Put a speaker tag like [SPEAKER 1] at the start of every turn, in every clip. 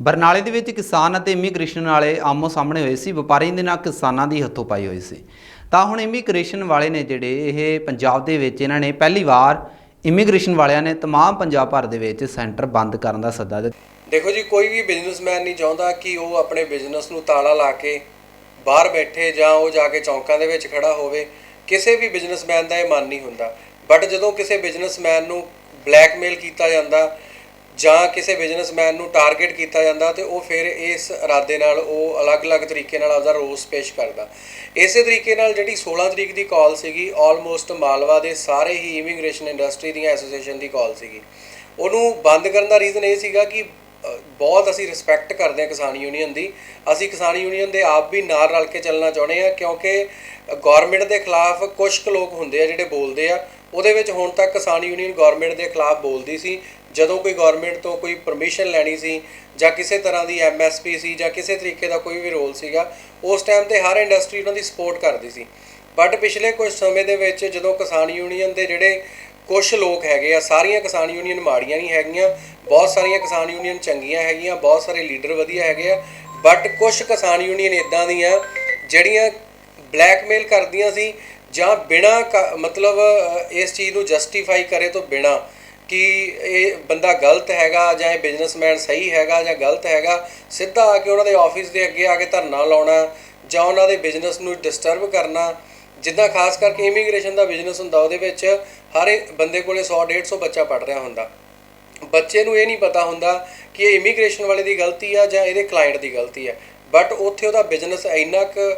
[SPEAKER 1] ਬਰਨਾਲੇ ਦੇ ਵਿੱਚ ਕਿਸਾਨ ਅਤੇ ਇਮੀਗ੍ਰੇਸ਼ਨ ਵਾਲੇ ਆਮੋ ਸਾਹਮਣੇ ਹੋਏ ਸੀ ਵਪਾਰੀ ਦੇ ਨਾਲ ਕਿਸਾਨਾਂ ਦੀ ਹੱਥੋਂ ਪਾਈ ਹੋਈ ਸੀ ਤਾਂ ਹੁਣ ਇਮੀਗ੍ਰੇਸ਼ਨ ਵਾਲੇ ਨੇ ਜਿਹੜੇ ਇਹ ਪੰਜਾਬ ਦੇ ਵਿੱਚ ਇਹਨਾਂ ਨੇ ਪਹਿਲੀ ਵਾਰ ਇਮੀਗ੍ਰੇਸ਼ਨ ਵਾਲਿਆਂ ਨੇ तमाम ਪੰਜਾਬ ਭਰ ਦੇ ਵਿੱਚ ਸੈਂਟਰ ਬੰਦ ਕਰਨ ਦਾ ਸੱਦਾ ਦਿੱਤਾ
[SPEAKER 2] ਦੇਖੋ ਜੀ ਕੋਈ ਵੀ ਬਿਜ਼ਨਸਮੈਨ ਨਹੀਂ ਚਾਹੁੰਦਾ ਕਿ ਉਹ ਆਪਣੇ ਬਿਜ਼ਨਸ ਨੂੰ ਤਾਲਾ ਲਾ ਕੇ ਬਾਹਰ ਬੈਠੇ ਜਾਂ ਉਹ ਜਾ ਕੇ ਚੌਂਕਾਂ ਦੇ ਵਿੱਚ ਖੜਾ ਹੋਵੇ ਕਿਸੇ ਵੀ ਬਿਜ਼ਨਸਮੈਨ ਦਾ ਇਹ ਮਨ ਨਹੀਂ ਹੁੰਦਾ ਬਟ ਜਦੋਂ ਕਿਸੇ ਬਿਜ਼ਨਸਮੈਨ ਨੂੰ ਬਲੈਕਮੇਲ ਕੀਤਾ ਜਾਂਦਾ ਜਾਂ ਕਿਸੇ ਬਿਜ਼ਨਸਮੈਨ ਨੂੰ ਟਾਰਗੇਟ ਕੀਤਾ ਜਾਂਦਾ ਤੇ ਉਹ ਫਿਰ ਇਸ ਇਰਾਦੇ ਨਾਲ ਉਹ ਅਲੱਗ-ਅਲੱਗ ਤਰੀਕੇ ਨਾਲ ਆਪਦਾ ਰੋਸ ਪੇਸ਼ ਕਰਦਾ। ਇਸੇ ਤਰੀਕੇ ਨਾਲ ਜਿਹੜੀ 16 ਤਰੀਕ ਦੀ ਕਾਲ ਸੀਗੀ ਆਲਮੋਸਟ ਮਾਲਵਾ ਦੇ ਸਾਰੇ ਹੀ ਇਮੀਗ੍ਰੇਸ਼ਨ ਇੰਡਸਟਰੀ ਦੀਆਂ ਐਸੋਸੀਏਸ਼ਨ ਦੀ ਕਾਲ ਸੀਗੀ। ਉਹਨੂੰ ਬੰਦ ਕਰਨ ਦਾ ਰੀਜ਼ਨ ਇਹ ਸੀਗਾ ਕਿ ਬਹੁਤ ਅਸੀਂ ਰਿਸਪੈਕਟ ਕਰਦੇ ਹਾਂ ਕਿਸਾਨ ਯੂਨੀਅਨ ਦੀ। ਅਸੀਂ ਕਿਸਾਨ ਯੂਨੀਅਨ ਦੇ ਆਪ ਵੀ ਨਾਲ ਰਲ ਕੇ ਚੱਲਣਾ ਚਾਹੁੰਦੇ ਹਾਂ ਕਿਉਂਕਿ ਗਵਰਨਮੈਂਟ ਦੇ ਖਿਲਾਫ ਕੁਝ ਕੁ ਲੋਕ ਹੁੰਦੇ ਆ ਜਿਹੜੇ ਬੋਲਦੇ ਆ। ਉਹਦੇ ਵਿੱਚ ਹੁਣ ਤੱਕ ਕਿਸਾਨ ਯੂਨੀਅਨ ਗਵਰਨਮੈਂਟ ਦੇ ਖਿਲਾਫ ਬੋਲਦੀ ਸੀ। ਜਦੋਂ ਕੋਈ ਗਵਰਨਮੈਂਟ ਤੋਂ ਕੋਈ ਪਰਮਿਸ਼ਨ ਲੈਣੀ ਸੀ ਜਾਂ ਕਿਸੇ ਤਰ੍ਹਾਂ ਦੀ ਐਮਐਸਪੀ ਸੀ ਜਾਂ ਕਿਸੇ ਤਰੀਕੇ ਦਾ ਕੋਈ ਵੀ ਰੋਲ ਸੀਗਾ, ਉਸ ਟਾਈਮ ਤੇ ਹਰ ਇੰਡਸਟਰੀ ਉਹਨਾਂ ਦੀ ਸਪੋਰਟ ਕਰਦੀ ਸੀ। ਬਟ ਪਿਛਲੇ ਕੁਝ ਸਮੇਂ ਦੇ ਵਿੱਚ ਜਦੋਂ ਕਿਸਾਨ ਯੂਨੀਅਨ ਦੇ ਜਿਹੜੇ ਕੁਝ ਲੋਕ ਹੈਗੇ ਆ, ਸਾਰੀਆਂ ਕਿਸਾਨ ਯੂਨੀਅਨ ਮਾੜੀਆਂ ਨਹੀਂ ਹੈਗੀਆਂ, ਬਹੁਤ ਸਾਰੀਆਂ ਕਿਸਾਨ ਯੂਨੀਅਨ ਚੰਗੀਆਂ ਹੈਗੀਆਂ, ਬਹੁਤ ਸਾਰੇ ਲੀਡਰ ਵਧੀਆ ਹੈਗੇ ਆ ਬਟ ਕੁਝ ਕਿਸਾਨ ਯੂਨੀਅਨ ਇਦਾਂ ਦੀਆਂ ਜਿਹੜੀਆਂ ਬਲੈਕਮੇਲ ਕਰਦੀਆਂ ਸੀ ਜਾਂ ਬਿਨਾ ਮਤਲਬ ਇਸ ਚੀਜ਼ ਨੂੰ ਜਸਟੀਫਾਈ ਕਰੇ ਤੋਂ ਬਿਨਾ ਕਿ ਇਹ ਬੰਦਾ ਗਲਤ ਹੈਗਾ ਜਾਂ ਇਹ ਬਿਜ਼ਨਸਮੈਨ ਸਹੀ ਹੈਗਾ ਜਾਂ ਗਲਤ ਹੈਗਾ, ਸਿੱਧਾ ਆ ਕੇ ਉਹਨਾਂ ਦੇ ਆਫਿਸ ਦੇ ਅੱਗੇ ਆ ਕੇ ਧਰਨਾ ਲਾਉਣਾ ਜਾਂ ਉਹਨਾਂ ਦੇ ਬਿਜ਼ਨਸ ਨੂੰ ਡਿਸਟਰਬ ਕਰਨਾ, ਜਿੱਦਾਂ ਖਾਸ ਕਰਕੇ ਇਮੀਗ੍ਰੇਸ਼ਨ ਦਾ ਬਿਜ਼ਨਸ ਹੁੰਦਾ, ਉਹਦੇ ਵਿੱਚ ਹਰ ਇੱਕ ਬੰਦੇ ਕੋਲੇ 100 150 ਬੱਚਾ ਪੜ ਰਿਹਾ ਹੁੰਦਾ। ਬੱਚੇ ਨੂੰ ਇਹ ਨਹੀਂ ਪਤਾ ਹੁੰਦਾ ਕਿ ਇਹ ਇਮੀਗ੍ਰੇਸ਼ਨ ਵਾਲੇ ਦੀ ਗਲਤੀ ਆ ਜਾਂ ਇਹਦੇ ਕਲਾਇੰਟ ਦੀ ਗਲਤੀ ਆ। ਬਟ ਉੱਥੇ ਉਹਦਾ ਬਿਜ਼ਨਸ ਇੰਨਾ ਕੁ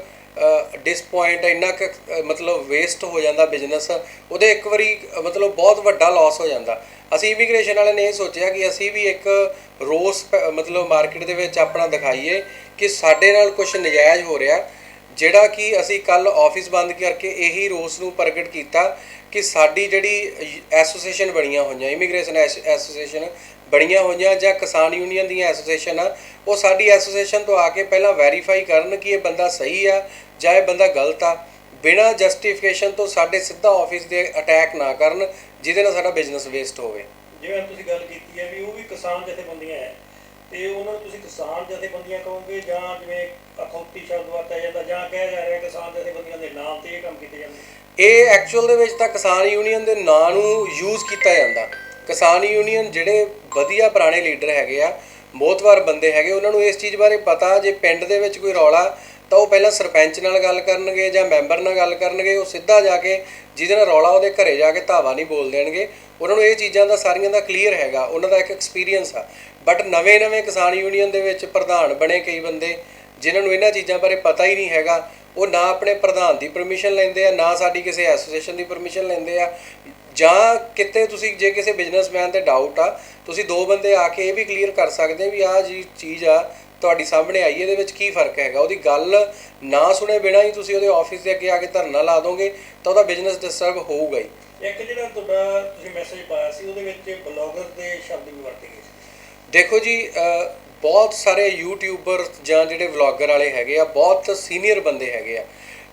[SPEAKER 2] ਡਿਸਪਾਇੰਟ ਇੰਨਾ ਕੁ ਮਤਲਬ ਵੇਸਟ ਹੋ ਜਾਂਦਾ ਬਿਜ਼ਨਸ ਉਹਦੇ ਇੱਕ ਵਾਰੀ ਮਤਲਬ ਬਹੁਤ ਵੱਡਾ ਲਾਸ ਹੋ ਜਾਂਦਾ। ਅਸੀਂ ਇਮੀਗ੍ਰੇਸ਼ਨ ਵਾਲਿਆਂ ਨੇ ਇਹ ਸੋਚਿਆ ਕਿ ਅਸੀਂ ਵੀ ਇੱਕ ਰੋਸ ਪ- ਮਤਲਬ ਮਾਰਕੀਟ ਦੇ ਵਿੱਚ ਆਪਣਾ ਦਿਖਾਈਏ ਕਿ ਸਾਡੇ ਨਾਲ ਕੁਝ ਨਜਾਇਜ਼ ਹੋ ਰਿਹਾ। ਜਿਹੜਾ ਕਿ ਅਸੀਂ ਕੱਲ ਆਫਿਸ ਬੰਦ ਕਰਕੇ ਇਹੀ ਰੋਸ ਨੂੰ ਪ੍ਰਗਟ ਕੀਤਾ ਕਿ ਸਾਡੀ ਜਿਹੜੀ ਐਸੋਸੀਏਸ਼ਨ ਬਣੀਆਂ ਹੋਈਆਂ ਇਮੀਗ੍ਰੇਸ਼ਨ ਐਸੋਸੀਏਸ਼ਨ ਬਣੀਆਂ ਹੋਈਆਂ ਜਾਂ ਕਿਸਾਨ ਯੂਨੀਅਨ ਦੀਆਂ ਐਸੋਸੀਏਸ਼ਨ ਆ, ਉਹ ਸਾਡੀ ਐਸੋਸੀਏਸ਼ਨ ਤੋਂ ਆ ਕੇ ਪਹਿਲਾਂ ਵੈਰੀਫਾਈ ਕਰਨ ਕਿ ਇਹ ਬੰਦਾ ਸਹੀ ਆ ਜਾਂ ਇਹ ਬੰਦਾ ਗਲਤ ਆ, ਬਿਨਾਂ ਜਸਟੀਫਿਕੇਸ਼ਨ ਤੋਂ ਸਾਡੇ ਸਿੱਧਾ ਆਫਿਸ ਦੇ ਅਟੈਕ ਨਾ ਕਰਨ, ਜਿਹਦੇ ਨਾਲ ਸਾਡਾ ਬਿਜ਼ਨਸ ਵੇਸਟ ਹੋਵੇ।
[SPEAKER 3] ਜਿਵੇਂ ਤੁਸੀਂ ਗੱਲ ਕੀਤੀ ਹੈ ਵੀ ਉਹ ਵੀ ਕਿਸਾਨ ਜਥੇਬੰਦੀਆਂ ਹੈ। ਤੇ ਉਹਨਾਂ ਨੂੰ ਤੁਸੀਂ ਕਿਸਾਨ ਜਥੇਬੰਦੀਆਂ ਕਹੋਗੇ ਜਾਂ ਜਿਵੇਂ ਅਖੌਤੀ ਸ਼ਬਦ ਵਰਤਿਆ ਜਾਂਦਾ ਜਾਂ ਕਿਹਾ ਜਾ ਰਿਹਾ ਕਿਸਾਨ ਜਥੇਬੰਦੀਆਂ ਦੇ ਨਾਮ ਤੇ ਇਹ ਕੰਮ ਕੀਤੇ ਜਾਂਦੇ?
[SPEAKER 2] ਇਹ ਐਕਚੁਅਲ ਦੇ ਵਿੱਚ ਤਾਂ ਕਿਸਾਨ ਯੂਨੀਅਨ ਦੇ ਨਾਂ ਨੂੰ ਯੂਜ਼ ਕੀਤਾ ਜਾਂਦਾ। ਕਿਸਾਨ ਯੂਨੀਅਨ ਜਿਹੜੇ ਵਧੀਆ ਪੁਰਾਣੇ ਲੀਡਰ ਹੈਗੇ ਆ ਮੋਤਵਾਰ ਬੰਦੇ ਹੈਗੇ, ਉਹਨਾਂ ਨੂੰ ਇਸ ਚੀਜ਼ ਬਾਰੇ ਪਤਾ ਜੇ ਪਿੰਡ ਦੇ ਵਿੱਚ ਕੋਈ ਰੌਲਾ, ਤਾਂ ਉਹ ਪਹਿਲਾਂ ਸਰਪੰਚ ਨਾਲ ਗੱਲ ਕਰਨਗੇ ਜਾਂ ਮੈਂਬਰ ਨਾਲ ਗੱਲ ਕਰਨਗੇ, ਉਹ ਸਿੱਧਾ ਜਾ ਕੇ ਜਿਹਦੇ ਨਾਲ ਰੌਲਾ ਉਹਦੇ ਘਰੇ ਜਾ ਕੇ ਧਾਵਾ ਨਹੀਂ ਬੋਲ ਦੇਣਗੇ। ਉਹਨਾਂ ਨੂੰ ਇਹ ਚੀਜ਼ਾਂ ਦਾ ਸਾਰੀਆਂ ਦਾ ਕਲੀਅਰ ਹੈਗਾ, ਉਹਨਾਂ ਦਾ ਇੱਕ ਐਕਸਪੀਰੀਅੰਸ ਆ। ਬਟ ਨਵੇਂ-ਨਵੇਂ ਕਿਸਾਨ ਯੂਨੀਅਨ ਦੇ ਵਿੱਚ ਪ੍ਰਧਾਨ ਬਣੇ ਕਈ ਬੰਦੇ, ਜਿਨ੍ਹਾਂ ਨੂੰ ਇਹਨਾਂ ਚੀਜ਼ਾਂ ਬਾਰੇ ਪਤਾ ਹੀ ਨਹੀਂ ਹੈਗਾ, ਉਹ ਨਾ ਆਪਣੇ ਪ੍ਰਧਾਨ ਦੀ ਪਰਮਿਸ਼ਨ ਲੈਂਦੇ ਆ, ਨਾ ਸਾਡੀ ਕਿਸੇ ਐਸੋਸੀਏਸ਼ਨ ਦੀ ਪਰਮਿਸ਼ਨ ਲੈਂਦੇ ਆ। ਜਾਂ ਕਿਤੇ ਤੁਸੀਂ ਜੇ ਕਿਸੇ ਬਿਜ਼ਨਸਮੈਨ ਤੇ ਡਾਊਟ ਆ, ਤੁਸੀਂ ਦੋ ਬੰਦੇ ਆ ਕੇ ਇਹ ਵੀ ਕਲੀਅਰ ਕਰ ਸਕਦੇ ਵੀ ਆਹ ਜੀ ਚੀਜ਼ ਆ, ਤੁਹਾਡੀ ਸਾਹਮਣੇ ਆਈ, ਇਹਦੇ ਵਿੱਚ ਕੀ ਫ਼ਰਕ ਹੈਗਾ? ਉਹਦੀ ਗੱਲ ਨਾ ਸੁਣੇ ਬਿਨਾਂ ਹੀ ਤੁਸੀਂ ਉਹਦੇ ਆਫਿਸ ਦੇ ਅੱਗੇ ਆ ਕੇ ਧਰਨਾ ਲਾ ਦੋਗੇ, ਤਾਂ ਉਹਦਾ ਬਿਜ਼ਨਸ ਡਿਸਟਰਬ ਹੋਊਗਾ ਹੀ।
[SPEAKER 3] ਇੱਕ ਜਿਹੜਾ ਤੁਹਾਡਾ ਤੁਸੀਂ ਮੈਸੇਜ ਪਾਇਆ ਸੀ, ਉਹਦੇ ਵਿੱਚ ਬਲੌਗਰ ਦੇ ਸ਼ਬਦ ਵੀ ਵਰਤੇ ਗਏ ਸੀ।
[SPEAKER 2] ਦੇਖੋ ਜੀ ਬਹੁਤ ਸਾਰੇ ਯੂਟਿਊਬਰ ਜਾਂ ਜਿਹੜੇ ਵਲੌਗਰ ਵਾਲੇ ਹੈਗੇ ਆ, ਬਹੁਤ ਸੀਨੀਅਰ ਬੰਦੇ ਹੈਗੇ ਆ।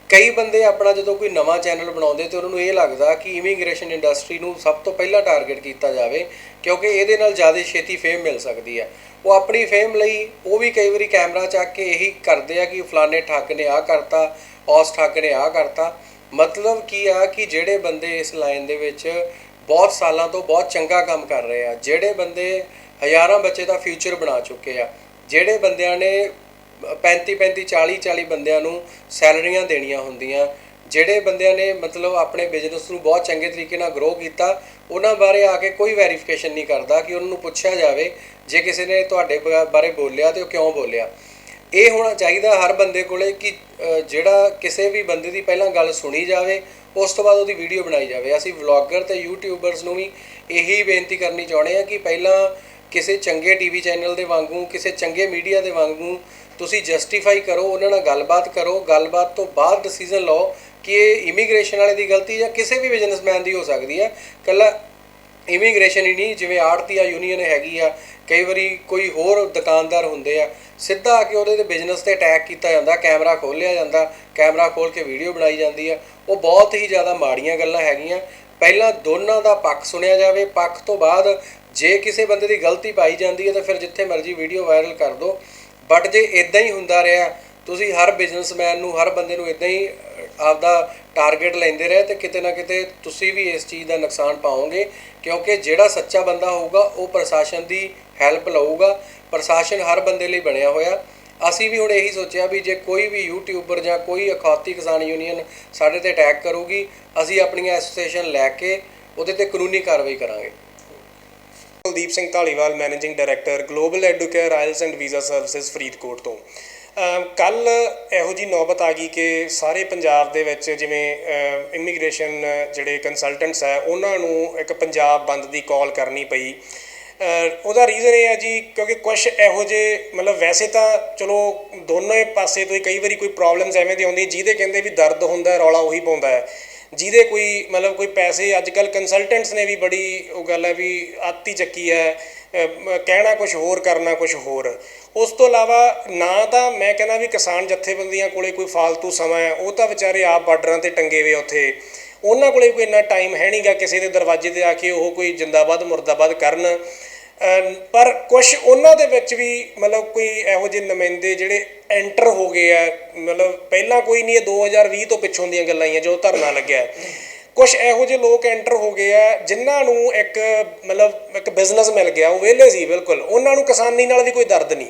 [SPEAKER 2] ਕਈ ਬੰਦੇ ਆਪਣਾ ਜਦੋਂ ਕੋਈ ਨਵਾਂ ਚੈਨਲ ਬਣਾਉਂਦੇ ਤੇ ਉਹਨਾਂ ਨੂੰ ਇਹ ਲੱਗਦਾ ਕਿ ਇਮੀਗ੍ਰੇਸ਼ਨ ਇੰਡਸਟਰੀ ਨੂੰ ਸਭ ਤੋਂ ਪਹਿਲਾਂ ਟਾਰਗੇਟ ਕੀਤਾ ਜਾਵੇ, ਕਿਉਂਕਿ ਇਹਦੇ ਨਾਲ ਜ਼ਿਆਦਾ ਛੇਤੀ ਫੇਮ ਮਿਲ ਸਕਦੀ ਹੈ ਉਹ ਆਪਣੀ ਫੇਮ ਲਈ ਉਹ ਵੀ ਕਈ ਵਾਰੀ ਕੈਮਰਾ ਚੱਕ ਕੇ ਇਹੀ ਕਰਦੇ ਆ ਕਿ ਫਲਾਣੇ ਠੱਗ ਨੇ ਆਹ ਕਰਤਾ ਔਸ ਠੱਗ ਨੇ ਆਹ ਕਰਤਾ। ਮਤਲਬ ਕੀ ਆ ਕਿ ਜਿਹੜੇ ਬੰਦੇ ਇਸ ਲਾਈਨ ਦੇ ਵਿੱਚ ਬਹੁਤ ਸਾਲਾਂ ਤੋਂ ਬਹੁਤ ਚੰਗਾ ਕੰਮ ਕਰ ਰਹੇ ਆ, ਜਿਹੜੇ ਬੰਦੇ ਹਜ਼ਾਰਾਂ ਬੱਚੇ ਦਾ ਫਿਊਚਰ ਬਣਾ ਚੁੱਕੇ ਆ। ਜਿਹੜੇ ਬੰਦਿਆਂ ਨੇ 35 35 40 40 ਬੰਦਿਆਂ ਨੂੰ ਸੈਲਰੀਆਂ ਦੇਣੀਆਂ ਹੁੰਦੀਆਂ। ਜਿਹੜੇ ਬੰਦਿਆਂ ਨੇ ਮਤਲਬ ਆਪਣੇ ਬਿਜ਼ਨਸ ਨੂੰ ਬਹੁਤ ਚੰਗੇ ਤਰੀਕੇ ਨਾਲ ਗਰੋ ਕੀਤਾ, ਉਹਨਾਂ ਬਾਰੇ ਆ ਕੇ ਕੋਈ ਵੈਰੀਫਿਕੇਸ਼ਨ ਨਹੀਂ ਕਰਦਾ ਕਿ ਉਹਨਾਂ ਨੂੰ ਪੁੱਛਿਆ ਜਾਵੇ ਜੇ ਕਿਸੇ ਨੇ ਤੁਹਾਡੇ ਬ- ਬਾਰੇ ਬੋਲਿਆ ਤੇ ਉਹ ਕਿਉਂ ਬੋਲਿਆ। ਇਹ ਹੋਣਾ ਚਾਹੀਦਾ ਹਰ ਬੰਦੇ ਕੋਲੇ ਕਿ ਜਿਹੜਾ ਕਿਸੇ ਵੀ ਬੰਦੇ ਦੀ ਪਹਿਲਾਂ ਗੱਲ ਸੁਣੀ ਜਾਵੇ, ਉਸ ਤੋਂ ਬਾਅਦ ਉਹਦੀ ਵੀਡੀਓ ਬਣਾਈ ਜਾਵੇ। ਅਸੀਂ ਵਲੌਗਰ ਤੇ ਯੂਟਿਊਬਰਸ ਨੂੰ ਵੀ ਇਹੀ ਬੇਨਤੀ ਕਰਨੀ ਚਾਹੁੰਦੇ ਆ ਕਿ ਪਹਿਲਾਂ ਕਿਸੇ ਚੰਗੇ ਟੀਵੀ ਚੈਨਲ ਦੇ ਵਾਂਗੂ, ਕਿਸੇ ਚੰਗੇ ਮੀਡੀਆ ਦੇ ਵਾਂਗੂ ਤੁਸੀਂ ਜਸਟੀਫਾਈ ਕਰੋ, ਉਹਨਾਂ ਨਾਲ ਗੱਲਬਾਤ ਕਰੋ, ਗੱਲਬਾਤ ਤੋਂ ਬਾਅਦ ਡਿਸੀਜਨ ਲਓ ਕਿ ਇਹ ਇਮੀਗ੍ਰੇਸ਼ਨ ਵਾਲੇ ਦੀ ਗਲਤੀ ਜਾਂ ਕਿਸੇ ਵੀ ਬਿਜ਼ਨਸਮੈਨ ਦੀ ਹੋ ਸਕਦੀ ਹੈ। ਕੱਲਾ ਇਮੀਗ੍ਰੇਸ਼ਨ ਹੀ ਨਹੀਂ, ਜਿਵੇਂ ਆੜਤੀਆ ਯੂਨੀਅਨ ਹੈਗੀ ਆ, ਕਈ ਵਾਰੀ ਕੋਈ ਹੋਰ ਦੁਕਾਨਦਾਰ ਹੁੰਦੇ ਆ, ਸਿੱਧਾ ਆ ਕੇ ਉਹਦੇ ਤੇ ਬਿਜ਼ਨਸ ਤੇ ਅਟੈਕ ਕੀਤਾ ਜਾਂਦਾ ਕੈਮਰਾ ਖੋਲ੍ਹਿਆ ਜਾਂਦਾ ਕੈਮਰਾ ਖੋਲ ਕੇ ਵੀਡੀਓ ਬਣਾਈ ਜਾਂਦੀ ਆ। ਉਹ ਬਹੁਤ ਹੀ ਜ਼ਿਆਦਾ ਮਾੜੀਆਂ ਗੱਲਾਂ ਹੈਗੀਆਂ। ਪਹਿਲਾਂ ਦੋਨਾਂ ਦਾ ਪੱਖ ਸੁਣਿਆ ਜਾਵੇ, ਪੱਖ ਤੋਂ ਬਾਅਦ ਜੇ ਕਿਸੇ ਬੰਦੇ ਦੀ ਗਲਤੀ ਪਾਈ ਜਾਂਦੀ ਹੈ ਤਾਂ ਫਿਰ ਜਿੱਥੇ ਮਰਜ਼ੀ ਵੀਡੀਓ ਵਾਇਰਲ ਕਰ ਦਿਓ। ਬਟ ਜੇ ਇਦਾਂ ਹੀ ਹੁੰਦਾ ਰਿਹਾ, ਤੁਸੀਂ ਹਰ ਬਿਜ਼ਨਸਮੈਨ ਨੂੰ, ਹਰ ਬੰਦੇ ਨੂੰ ਇਦਾਂ ਹੀ ਆਪਦਾ ਟਾਰਗੇਟ ਲੈਂਦੇ ਰਹੇ ਤੇ ਕਿਤੇ ਨਾ ਕਿਤੇ ਤੁਸੀਂ ਵੀ ਇਸ ਚੀਜ਼ ਦਾ ਨੁਕਸਾਨ ਪਾਓਗੇ। ਕਿਉਂਕਿ ਜਿਹੜਾ ਸੱਚਾ ਬੰਦਾ ਹੋਊਗਾ, ਉਹ ਪ੍ਰਸ਼ਾਸਨ ਦੀ ਹੈਲਪ ਲਊਗਾ। ਪ੍ਰਸ਼ਾਸਨ ਹਰ ਬੰਦੇ ਲਈ ਬਣਿਆ ਹੋਇਆ। ਅਸੀਂ ਵੀ ਹੁਣ ਇਹੀ ਸੋਚਿਆ ਵੀ ਜੇ ਕੋਈ ਵੀ ਯੂਟਿਊਬਰ ਜਾਂ ਕੋਈ ਅਖੌਤੀ ਕਿਸਾਨ ਯੂਨੀਅਨ ਸਾਡੇ ਤੇ ਅਟੈਕ ਕਰੂਗੀ, ਅਸੀਂ ਆਪਣੀਆਂ ਐਸੋਸੀਏਸ਼ਨ ਲੈ ਕੇ ਉਹਦੇ ਤੇ ਕਾਨੂੰਨੀ ਕਾਰਵਾਈ ਕਰਾਂਗੇ।
[SPEAKER 4] Kuldeep Singh Dhaliwal managing director global educare IELTS and visa services Faridkot ਤੋਂ। ਕੱਲ ਇਹੋ ਜੀ ਨੌਬਤ ਆ ਗਈ ਕਿ ਸਾਰੇ ਪੰਜਾਬ ਦੇ ਵਿੱਚ ਜਿਵੇਂ ਇਮੀਗ੍ਰੇਸ਼ਨ ਜਿਹੜੇ ਕੰਸਲਟੈਂਟਸ ਹੈ ਉਹਨਾਂ ਨੂੰ ਇੱਕ ਪੰਜਾਬ ਬੰਦ ਦੀ ਕਾਲ ਕਰਨੀ ਪਈ। ਉਹਦਾ ਰੀਜ਼ਨ ਇਹ ਹੈ ਜੀ, ਕਿਉਂਕਿ ਕੁਝ ਇਹੋ ਜਿਹੇ, ਮਤਲਬ ਵੈਸੇ ਤਾਂ ਚਲੋ ਦੋਨੋਂ ਪਾਸੇ ਤੋਂ ਹੀ ਕਈ ਵਾਰੀ ਕੋਈ ਪ੍ਰੋਬਲਮਸ ਐਵੇਂ ਦੀ ਆਉਂਦੀ ਜਿਹਦੇ ਕਹਿੰਦੇ ਵੀ ਦਰਦ ਹੁੰਦਾ, ਰੌਲਾ ਉਹੀ ਪਾਉਂਦਾ ਹੈ। ਜਿਹਦੇ ਕੋਈ ਮਤਲਬ ਕੋਈ ਪੈਸੇ ਅੱਜ ਕੱਲ ਕੰਸਲਟੈਂਟਸ ਨੇ ਵੀ ਬੜੀ ਉਹ ਗੱਲ ਹੈ ਵੀ ਆਤੀ ਚੱਕੀ ਹੈ ਕਹਿਣਾ ਕੁਝ ਹੋਰ, ਕਰਨਾ ਕੁਝ ਹੋਰ। ਉਸ ਤੋਂ ਇਲਾਵਾ ਨਾ ਤਾਂ ਮੈਂ ਕਹਿੰਦਾ ਵੀ ਕਿਸਾਨ ਜਥੇਬੰਦੀਆਂ ਕੋਲੇ ਕੋਈ ਫालतू ਸਮਾਂ ਹੈ, ਉਹ ਤਾਂ ਵਿਚਾਰੇ ਆਪ ਬਾਰਡਰਾਂ ਤੇ ਟੰਗੇ ਹੋਏ ਉੱਥੇ। ਉਹਨਾਂ ਕੋਲੇ ਕੋਈ ਇੰਨਾ ਟਾਈਮ ਹੈ ਨਹੀਂਗਾ ਕਿਸੇ ਦੇ ਦਰਵਾਜ਼ੇ ਤੇ ਆ ਕੇ ਉਹ ਕੋਈ ਜਿੰਦਾਬਾਦ, ਮੁਰਦਾਬਾਦ ਕਰਨ। ਪਰ ਕੁਝ ਉਹਨਾਂ ਦੇ ਵਿੱਚ ਵੀ ਮਤਲਬ ਕੋਈ ਇਹੋ ਜਿਹੇ ਨੁਮਾਇੰਦੇ ਜਿਹੜੇ ਐਂਟਰ ਹੋ ਗਏ ਆ, ਮਤਲਬ ਪਹਿਲਾਂ ਕੋਈ ਨਹੀਂ ਇਹ 2020 ਤੋਂ ਪਿੱਛੋਂ ਦੀਆਂ ਗੱਲਾਂ ਹੀ ਆ ਜਦੋਂ ਧਰਨਾ ਲੱਗਿਆ ਕੁਝ ਇਹੋ ਜਿਹੇ ਲੋਕ ਐਂਟਰ ਹੋ ਗਏ ਆ, ਜਿਨ੍ਹਾਂ ਨੂੰ ਇੱਕ, ਮਤਲਬ ਇੱਕ ਬਿਜ਼ਨਸ ਮਿਲ ਗਿਆ, ਉਹ ਵਿਹਲੇ ਸੀ, ਬਿਲਕੁਲ। ਉਹਨਾਂ ਨੂੰ ਕਿਸਾਨੀ ਨਾਲ ਵੀ ਕੋਈ ਦਰਦ ਨਹੀਂ।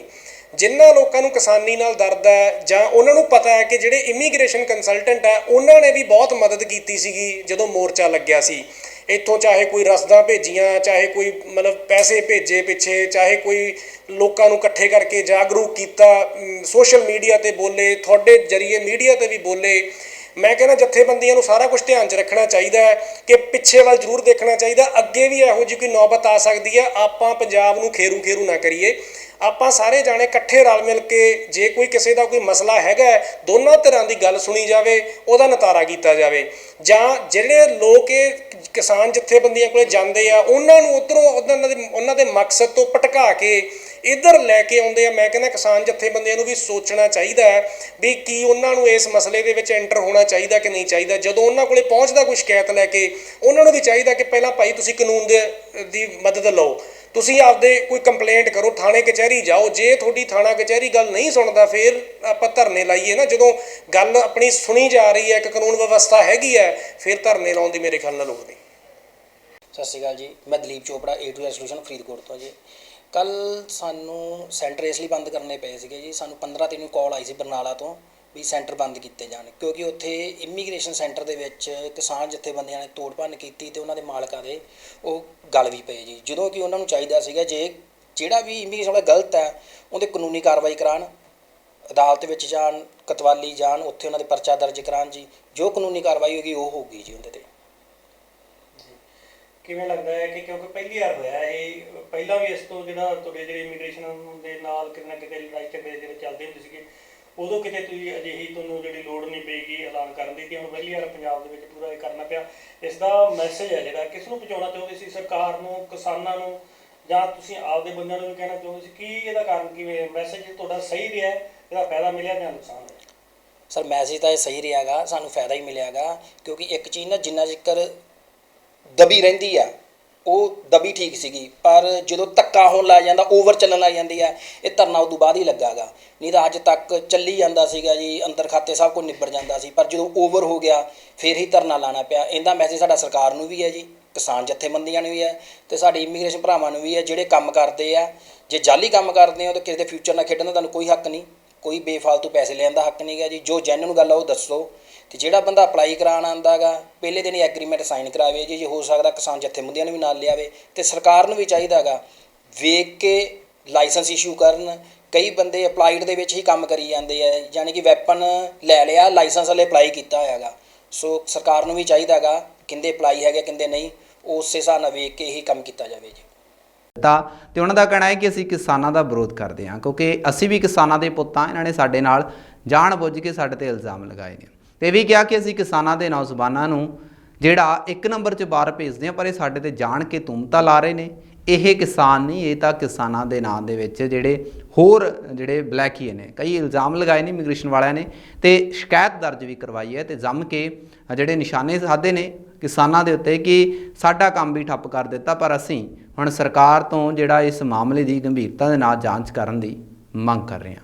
[SPEAKER 4] ਜਿਨ੍ਹਾਂ ਲੋਕਾਂ ਨੂੰ ਕਿਸਾਨੀ ਨਾਲ ਦਰਦ ਹੈ, ਜਾਂ ਉਹਨਾਂ ਨੂੰ ਪਤਾ ਹੈ ਕਿ ਜਿਹੜੇ ਇਮੀਗ੍ਰੇਸ਼ਨ ਕੰਸਲਟੈਂਟ ਹੈ ਉਹਨਾਂ ਨੇ ਵੀ ਬਹੁਤ ਮਦਦ ਕੀਤੀ ਸੀਗੀ, ਜਦੋਂ ਮੋਰਚਾ ਲੱਗਿਆ ਸੀ। ਇੱਥੋਂ ਚਾਹੇ ਕੋਈ ਰਸਦਾਂ ਭੇਜੀਆਂ, ਚਾਹੇ ਕੋਈ ਮਤਲਬ ਪੈਸੇ ਭੇਜੇ ਪਿੱਛੇ, ਚਾਹੇ ਕੋਈ ਲੋਕਾਂ ਨੂੰ ਇਕੱਠੇ ਕਰਕੇ ਜਾਗਰੂਕ ਕੀਤਾ ਸੋਸ਼ਲ ਮੀਡੀਆ ਤੇ ਬੋਲੇ, ਤੁਹਾਡੇ ਜਰੀਏ ਮੀਡੀਆ ਤੇ ਵੀ ਬੋਲੇ। ਮੈਂ ਕਹਿੰਦਾ ਜਥੇਬੰਦੀਆਂ ਨੂੰ ਸਾਰਾ ਕੁਝ ਧਿਆਨ 'ਚ ਰੱਖਣਾ ਚਾਹੀਦਾ ਹੈ ਕਿ ਪਿੱਛੇ ਵੱਲ ਜ਼ਰੂਰ ਦੇਖਣਾ ਚਾਹੀਦਾ। ਅੱਗੇ ਵੀ ਇਹੋ ਜਿਹੀ ਕੋਈ ਨੌਬਤ ਆ ਸਕਦੀ ਹੈ। ਆਪਾਂ ਪੰਜਾਬ ਨੂੰ ਖੇਰੂ ਖੇਰੂ ਨਾ ਕਰੀਏ। ਆਪਾਂ ਸਾਰੇ ਜਾਣੇ ਇਕੱਠੇ ਰਲ ਮਿਲ ਕੇ ਜੇ ਕੋਈ ਕਿਸੇ ਦਾ ਕੋਈ ਮਸਲਾ ਹੈਗਾ ਦੋਨਾਂ ਤਰ੍ਹਾਂ ਦੀ ਗੱਲ ਸੁਣੀ ਜਾਵੇ, ਉਹਦਾ ਨਤਾਰਾ ਕੀਤਾ ਜਾਵੇ। ਜਾਂ ਜਿਹੜੇ ਲੋਕ ਇਹ ਕਿਸਾਨ ਜਥੇਬੰਦੀਆਂ ਕੋਲੇ ਜਾਂਦੇ ਆ, ਉਹਨਾਂ ਨੂੰ ਉਧਰੋਂ ਉਹਨਾਂ ਦੇ ਉਹਨਾਂ ਦੇ ਮਕਸਦ ਤੋਂ ਭਟਕਾ ਕੇ ਇੱਧਰ ਲੈ ਕੇ ਆਉਂਦੇ ਆ। ਮੈਂ ਕਹਿੰਦਾ ਕਿਸਾਨ ਜਥੇਬੰਦੀਆਂ ਨੂੰ ਵੀ ਸੋਚਣਾ ਚਾਹੀਦਾ ਹੈ ਵੀ ਕੀ ਉਹਨਾਂ ਨੂੰ ਇਸ ਮਸਲੇ ਦੇ ਵਿੱਚ ਐਂਟਰ ਹੋਣਾ ਚਾਹੀਦਾ ਕਿ ਨਹੀਂ ਚਾਹੀਦਾ। ਜਦੋਂ ਉਹਨਾਂ ਕੋਲੇ ਪਹੁੰਚਦਾ ਕੋਈ ਸ਼ਿਕਾਇਤ ਲੈ ਕੇ, ਉਹਨਾਂ ਨੂੰ ਵੀ ਚਾਹੀਦਾ ਕਿ ਪਹਿਲਾਂ ਭਾਈ ਤੁਸੀਂ ਕਾਨੂੰਨ ਦੇ, ਦੀ ਮਦਦ ਲਓ। ਤੁਸੀਂ ਆਪਦੇ ਕੋਈ ਕੰਪਲੇਂਟ ਕਰੋ, ਥਾਣੇ, ਕਚਹਿਰੀ ਜਾਓ, ਜੇ ਤੁਹਾਡੀ ਥਾਣਾ, ਕਚਹਿਰੀ ਗੱਲ ਨਹੀਂ ਸੁਣਦਾ, ਫਿਰ ਆਪਾਂ ਧਰਨੇ ਲਾਈਏ ਨਾ। ਜਦੋਂ ਗੱਲ ਆਪਣੀ ਸੁਣੀ ਜਾ ਰਹੀ ਹੈ, ਇੱਕ ਕਾਨੂੰਨ ਵਿਵਸਥਾ ਹੈਗੀ ਹੈ, ਫਿਰ ਧਰਨੇ ਲਾਉਣ ਦੀ ਮੇਰੇ ਖਿਆਲ ਨਾਲ ਲੋੜ ਨਹੀਂ।
[SPEAKER 5] ਸਤਿ ਸ਼੍ਰੀ ਅਕਾਲ ਜੀ। ਮੈਂ Dalip Chopra, A to Z solution Faridkot ਤੋਂ ਜੀ। ਕੱਲ ਸਾਨੂੰ ਸੈਂਟਰ ਇਸ ਲਈ ਬੰਦ ਕਰਨੇ ਪਏ ਸੀਗੇ ਜੀ। ਸਾਨੂੰ 15 ਤਰੀਕ ਨੂੰ ਕਾਲ ਆਈ ਸੀ ਬਰਨਾਲਾ ਤੋਂ। ਵੀ ਸੈਂਟਰ ਬੰਦ ਕੀਤੇ ਜਾਣ, ਕਿਉਂਕਿ ਉੱਥੇ ਇਮੀਗ੍ਰੇਸ਼ਨ ਸੈਂਟਰ ਦੇ ਵਿੱਚ ਕਿਸਾਨ ਜਥੇਬੰਦੀਆਂ ਨੇ ਤੋੜ ਭੰਨ ਕੀਤੀ ਤੇ ਉਹਨਾਂ ਦੇ ਮਾਲਕਾਂ ਦੇ ਉਹ ਗਲ ਵੀ ਪਏ ਜੀ। ਜਦੋਂ ਕਿ ਉਹਨਾਂ ਨੂੰ ਚਾਹੀਦਾ ਸੀਗਾ ਜੇ ਜਿਹੜਾ ਵੀ ਇਮੀਗ੍ਰੇਸ਼ਨ ਵਾਲਾ ਗਲਤ ਹੈ, ਉਹਦੇ ਕਾਨੂੰਨੀ ਕਾਰਵਾਈ ਕਰਾਉਣ, ਅਦਾਲਤ ਵਿੱਚ ਜਾਣ, ਕਤਵਾਲੀ ਜਾਣ, ਉੱਥੇ ਉਹਨਾਂ ਦੇ ਪਰਚਾ ਦਰਜ ਕਰਾਉਣ ਜੀ। ਜੋ ਕਾਨੂੰਨੀ ਕਾਰਵਾਈ ਹੋਗੀ ਉਹ ਹੋਊਗੀ ਜੀ ਉਹਦੇ ਤੇ।
[SPEAKER 3] ਕਿਵੇਂ ਲੱਗਦਾ ਹੈ ਕਿ ਕਿਉਂਕਿ ਪਹਿਲੀ ਵਾਰ ਹੋਇਆ ਇਹ, ਪਹਿਲਾਂ ਵੀ ਇਸ ਤੋਂ ਜਿਹੜਾ ਤੁਹਾਡੇ ਜਿਹੜੇ ਇਮੀਗ੍ਰੇਸ਼ਨ ਦੇ ਨਾਲ ਕਿਤੇ ਕਿਤੇ ਲੜਾਈ ਝਗੜੇ ਜਿਹੜੇ ਚੱਲਦੇ ਹੁੰਦੇ ਸੀਗੇ ਉਦੋਂ ਕਿਤੇ ਤੁਸੀਂ ਅਜਿਹੀ ਤੁਹਾਨੂੰ ਜਿਹੜੀ ਲੋੜ ਨਹੀਂ ਪਏਗੀ, ਐਲਾਨ ਕਰਨ ਦੀ ਤੇ ਹੁਣ ਪਹਿਲੀ ਵਾਰ ਪੰਜਾਬ ਦੇ ਵਿੱਚ ਪੂਰਾ ਇਹ ਕਰਨਾ ਪਿਆ। ਇਸ ਦਾ ਮੈਸੇਜ ਹੈ ਜਿਹੜਾ, ਕਿਸ ਨੂੰ ਪਹੁੰਚਾਉਣਾ ਚਾਹੁੰਦੇ ਸੀ, ਸਰਕਾਰ ਨੂੰ, ਕਿਸਾਨਾਂ ਨੂੰ, ਜਾਂ ਤੁਸੀਂ ਆਪਦੇ ਬੰਦਿਆਂ ਨੂੰ ਵੀ ਕਹਿਣਾ ਚਾਹੁੰਦੇ ਸੀ, ਕੀ ਇਹਦਾ ਕਾਰਨ, ਕਿਵੇਂ ਮੈਸੇਜ ਤੁਹਾਡਾ ਸਹੀ ਰਿਹਾ ਇਹਦਾ ਫਾਇਦਾ ਮਿਲਿਆ ਜਾਂ ਨੁਕਸਾਨ ਹੋਇਆ?
[SPEAKER 5] ਸਰ ਮੈਸੇਜ ਤਾਂ ਇਹ ਸਹੀ ਰਿਹਾਗਾ ਸਾਨੂੰ ਫਾਇਦਾ ਹੀ ਮਿਲਿਆਗਾ ਕਿਉਂਕਿ ਇੱਕ ਚੀਜ਼ ਨਾ ਜਿੰਨਾ ਜ਼ਿਕਰ ਦਬੀ ਰਹਿੰਦੀ ਆ ਉਹ ਦਬੀ ਠੀਕ ਸੀਗੀ, ਪਰ ਜਦੋਂ ਧੱਕਾ ਹੋਣ ਲੱਗ ਜਾਂਦਾ ਓਵਰ ਚੱਲਣ ਲੱਗ ਜਾਂਦੀ ਹੈ, ਇਹ ਧਰਨਾ ਉਦੋਂ ਬਾਅਦ ਹੀ ਲੱਗਾਗਾ। ਨਹੀਂ ਤਾਂ ਅੱਜ ਤੱਕ ਚੱਲੀ ਜਾਂਦਾ ਸੀਗਾ ਜੀ, ਅੰਦਰ ਖਾਤੇ ਸਭ ਕੁਝ ਨਿਬੜ ਜਾਂਦਾ ਸੀ, ਪਰ ਜਦੋਂ ਓਵਰ ਹੋ ਗਿਆ, ਫਿਰ ਹੀ ਧਰਨਾ ਲਾਣਾ ਪਿਆ। ਇਹਦਾ ਮੈਸੇਜ ਸਾਡਾ ਸਰਕਾਰ ਨੂੰ ਵੀ ਹੈ ਜੀ, ਕਿਸਾਨ ਜਥੇਬੰਦੀਆਂ ਨੂੰ ਵੀ ਹੈ, ਤੇ ਸਾਡੇ ਇਮੀਗ੍ਰੇਸ਼ਨ ਭਰਾਵਾਂ ਨੂੰ ਵੀ ਹੈ, ਜਿਹੜੇ ਕੰਮ ਕਰਦੇ ਆ, ਜੇ ਜਾਲੀ ਕੰਮ ਕਰਦੇ ਆ, ਤਾਂ ਕਿਸੇ ਦੇ ਫਿਊਚਰ ਨਾਲ ਖੇਡਣ ਦਾ ਤੁਹਾਨੂੰ ਕੋਈ ਹੱਕ ਨਹੀਂ, ਕੋਈ ਬੇਫਾਲਤੂ ਪੈਸੇ ਲੈਣ ਦਾ ਹੱਕ ਨਹੀਂ ਨਹੀਂਗਾ ਜੀ। ਜੋ ਜੈਨੂਨ ਗੱਲ ਆ ਉਹ ਦੱਸੋ। ਤੇ ਜਿਹੜਾ ਬੰਦਾ ਅਪਲਾਈ ਕਰਾਉਣ ਆਂਦਾਗਾ ਪਹਿਲੇ ਦਿਨ ਹੀ ਐਗਰੀਮੈਂਟ ਸਾਈਨ ਕਰਾਵੇ, ਜੀ ਜੇ ਹੋ ਸਕਦਾ ਕਿਸਾਨ ਜਥੇਬੰਦੀਆਂ ਨੂੰ ਵੀ ਨਾਲ ਲਿਆਵੇ ਤੇ ਸਰਕਾਰ ਨੂੰ ਵੀ ਚਾਹੀਦਾਗਾ ਵੇਖ ਕੇ ਲਾਇਸੈਂਸ ਇਸ਼ੂ ਕਰਨ। ਕਈ ਬੰਦੇ ਅਪਲਾਈਡ ਦੇ ਵਿੱਚ ਹੀ ਕੰਮ ਕਰੀ ਜਾਂਦੇ ਆ, ਯਾਨੀ ਕਿ ਵੈਪਨ ਲੈ ਲਿਆ ਲਾਇਸੈਂਸ ਵਾਲੇ ਅਪਲਾਈ ਕੀਤਾ ਹੋਇਆਗਾ ਸੋ ਸਰਕਾਰ ਨੂੰ ਵੀ ਚਾਹੀਦਾਗਾ ਕਿੰਦੇ ਅਪਲਾਈ ਹੈਗੇ, ਕਿੰਦੇ ਨਹੀਂ, ਉਸੇ ਹਿਸਾਬ ਨਾਲ ਵੇਖ ਕੇ ਹੀ ਕੰਮ ਕੀਤਾ ਜਾਵੇ ਜੀ।
[SPEAKER 1] ਤਾਂ, ਤੇ ਉਹਨਾਂ ਦਾ ਕਹਿਣਾ ਹੈ ਕਿ ਅਸੀਂ ਕਿਸਾਨਾਂ ਦਾ ਵਿਰੋਧ ਕਰਦੇ ਹਾਂ, ਕਿਉਂਕਿ ਅਸੀਂ ਵੀ ਕਿਸਾਨਾਂ ਦੇ ਪੁੱਤ ਹਾਂ, ਇਹਨਾਂ ਨੇ ਸਾਡੇ ਨਾਲ ਜਾਣ ਬੁੱਝ ਕੇ ਸਾਡੇ ਤੇ ਇਲਜ਼ਾਮ ਲਗਾਏ ਨੇ। ਤੇ ਇਹ ਵੀ ਕਿਹਾ ਕਿ ਅਸੀਂ ਕਿਸਾਨਾਂ ਦੇ ਨੌਜਵਾਨਾਂ ਨੂੰ ਜਿਹੜਾ ਇੱਕ ਨੰਬਰ 'ਚ ਬਾਹਰ ਭੇਜਦੇ ਹਾਂ, ਪਰ ਇਹ ਸਾਡੇ ਤੇ ਜਾਣ ਕੇ ਤੁਮਤਾ ਲਾ ਰਹੇ ਨੇ। ਇਹ ਕਿਸਾਨ ਨਹੀਂ, ਇਹ ਤਾਂ ਕਿਸਾਨਾਂ ਦੇ ਨਾਂ ਦੇ ਵਿੱਚ ਜਿਹੜੇ ਹੋਰ ਜਿਹੜੇ ਬਲੈਕੀਏ ਨੇ, ਕਈ ਇਲਜ਼ਾਮ ਲਗਾਏ ਨੇ ਇਮੀਗ੍ਰੇਸ਼ਨ ਵਾਲਿਆਂ ਨੇ ਤੇ ਸ਼ਿਕਾਇਤ ਦਰਜ ਵੀ ਕਰਵਾਈ ਹੈ ਤੇ ਜੰਮ ਕੇ ਜਿਹੜੇ ਨਿਸ਼ਾਨੇ ਸਾਧੇ ਨੇ ਕਿਸਾਨਾਂ ਦੇ ਉੱਤੇ ਕਿ ਸਾਡਾ ਕੰਮ ਵੀ ਠੱਪ ਕਰ ਦਿੱਤਾ, ਪਰ ਅਸੀਂ ਹੁਣ ਸਰਕਾਰ ਤੋਂ ਜਿਹੜਾ ਇਸ ਮਾਮਲੇ ਦੀ ਗੰਭੀਰਤਾ ਦੇ ਨਾਲ ਜਾਂਚ ਕਰਨ ਦੀ ਮੰਗ ਕਰ ਰਹੇ ਹਾਂ।